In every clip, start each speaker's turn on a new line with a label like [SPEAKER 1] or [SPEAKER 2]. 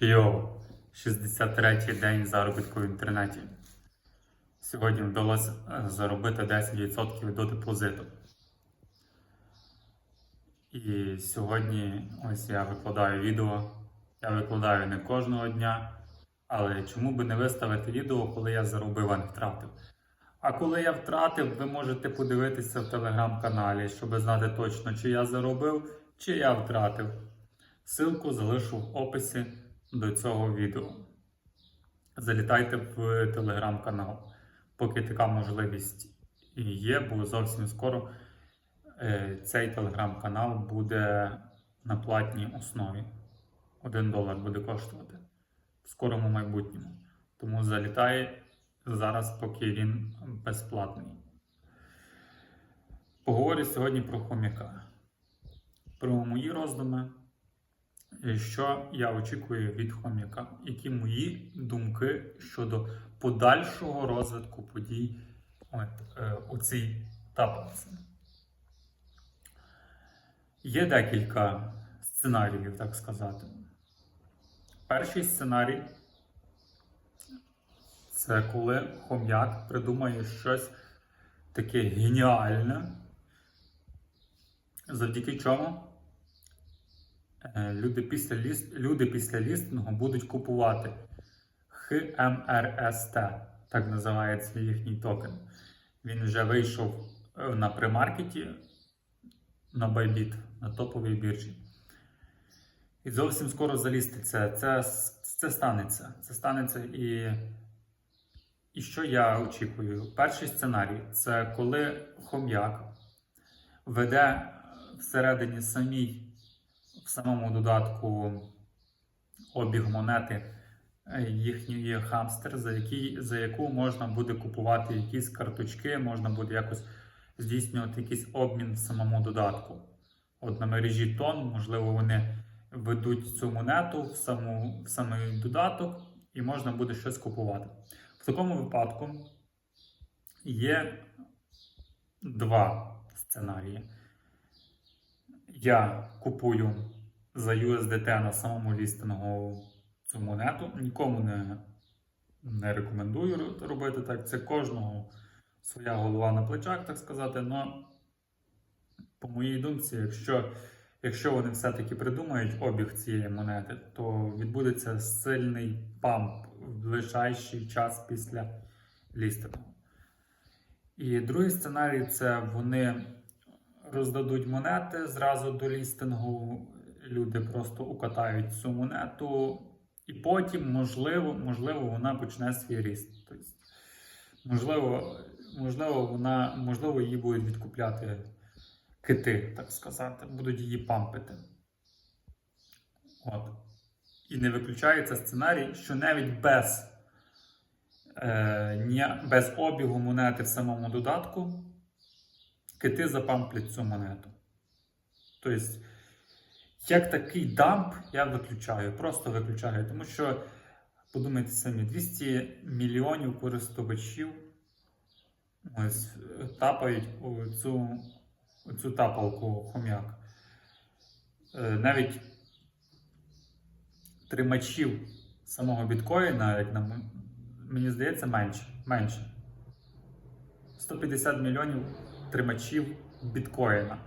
[SPEAKER 1] Йоу, 63-й день заробітку в інтернеті. Сьогодні вдалося е, заробити 10% до депозиту. І сьогодні ось я викладаю відео. Я викладаю не кожного дня, але чому би не виставити відео, коли я заробив, а не втратив. А коли я втратив, ви можете подивитися в телеграм-каналі, щоб знати точно, чи я заробив, чи я втратив. Ссылку залишу в описі до цього відео. Залітайте в телеграм-канал, поки така можливість є, бо зовсім скоро е, цей телеграм-канал буде на платній основі. 1 долар буде коштувати в скорому майбутньому. Тому залітай зараз, поки він безплатний. Поговорю сьогодні про хомяка, про мої роздуми. Що я очікую від хомяка? Які мої думки щодо подальшого розвитку подій от, е, у цій таблиці? Є декілька сценаріїв, так сказати. Перший сценарій це коли хом'як придумає щось таке геніальне, завдяки чому люди після, ліст, люди після лістингу будуть купувати HMRST, так називається їхній токен. Він вже вийшов е, на примаркеті на Bybit, на топовій біржі. І зовсім скоро заліститься. Це, це станеться. Це станеться і. І що я очікую? Перший сценарій це коли хом'як веде всередині самій в самому додатку обіг монети е, їхньої хамстер, за, який, за яку можна буде купувати якісь карточки, можна буде якось здійснювати якийсь обмін в самому додатку. От на мережі тон, можливо, вони ведуть цю монету в, саму, в самий додаток і можна буде щось купувати. В такому випадку є два сценарії. Я купую за USDT на самому лістингу цю монету. Нікому не, не рекомендую робити так. Це кожного своя голова на плечах, так сказати. Но по моїй думці, якщо, якщо вони все-таки придумають обіг цієї монети, то відбудеться сильний памп в ближайший час після лістингу. І другий сценарій це вони роздадуть монети зразу до лістингу. Люди просто укатають цю монету, і потім, можливо, можливо, вона почне свій ріст. Тобто, можливо, можливо, вона, можливо, її будуть відкупляти кити, так сказати, будуть її пампити. От. І не виключається сценарій, що навіть без, е, без обігу монети в самому додатку кити запамплять цю монету. Тобто, як такий дамп я виключаю, просто виключаю. Тому що, подумайте самі, 200 мільйонів користувачів ось, тапають цю, цю тапалку хом'як. Е, Навіть тримачів самого біткоїна, як нам, мені здається, менше. менше. 150 мільйонів тримачів біткоїна.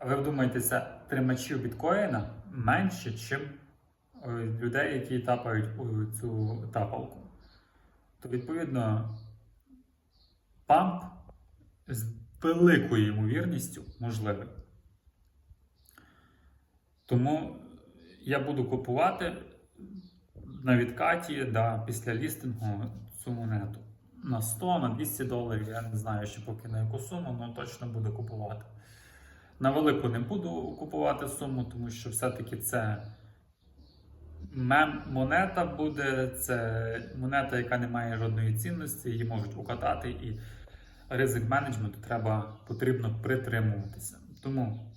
[SPEAKER 1] А ви вдумайтеся, тримачів біткоїна менше, ніж людей, які тапають у цю тапалку. То, відповідно, памп з великою ймовірністю можливий. Тому я буду купувати на відкаті да, після лістингу цю монету. На 100, на 200 доларів, я не знаю ще поки на яку суму, але точно буду купувати. На велику не буду купувати суму, тому що все-таки це мем монета буде, це монета, яка не має жодної цінності, її можуть укатати, і ризик менеджменту треба потрібно притримуватися. Тому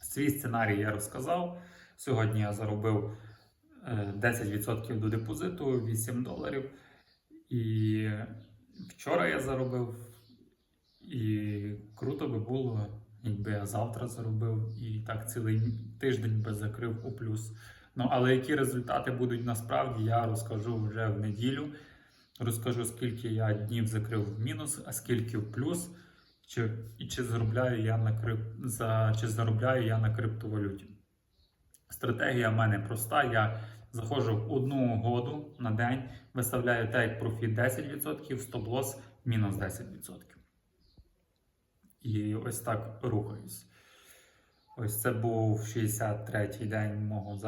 [SPEAKER 1] свій сценарій я розказав. Сьогодні я заробив е, 10% до депозиту, 8 доларів. І вчора я заробив, і круто би було, якби я завтра заробив, і так цілий тиждень би закрив у плюс. Ну, але які результати будуть насправді, я розкажу вже в неділю. Розкажу, скільки я днів закрив в мінус, а скільки в плюс, чи, чи заробляю я на крип, за, чи заробляю я на криптовалюті. Стратегія в мене проста. Я заходжу в одну угоду на день, виставляю take профіт 10%, стоп-лосс мінус 10%. І ось так рухаюсь. Ось це був 63-й день мого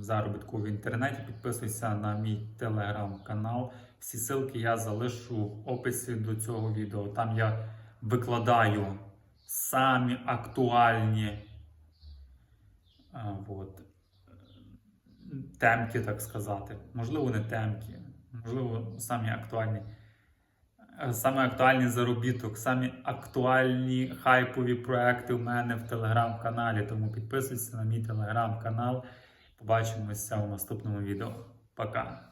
[SPEAKER 1] заробітку в інтернеті. Підписуйся на мій телеграм-канал. Всі ссылки я залишу в описі до цього відео. Там я викладаю самі актуальні а, от, темки, так сказати. Можливо, не темки, можливо, самі актуальні. Е, Саме актуальний заробіток, самі актуальні хайпові проекти у мене в телеграм-каналі. Тому підписуйся на мій телеграм-канал. Побачимося у наступному відео. Пока!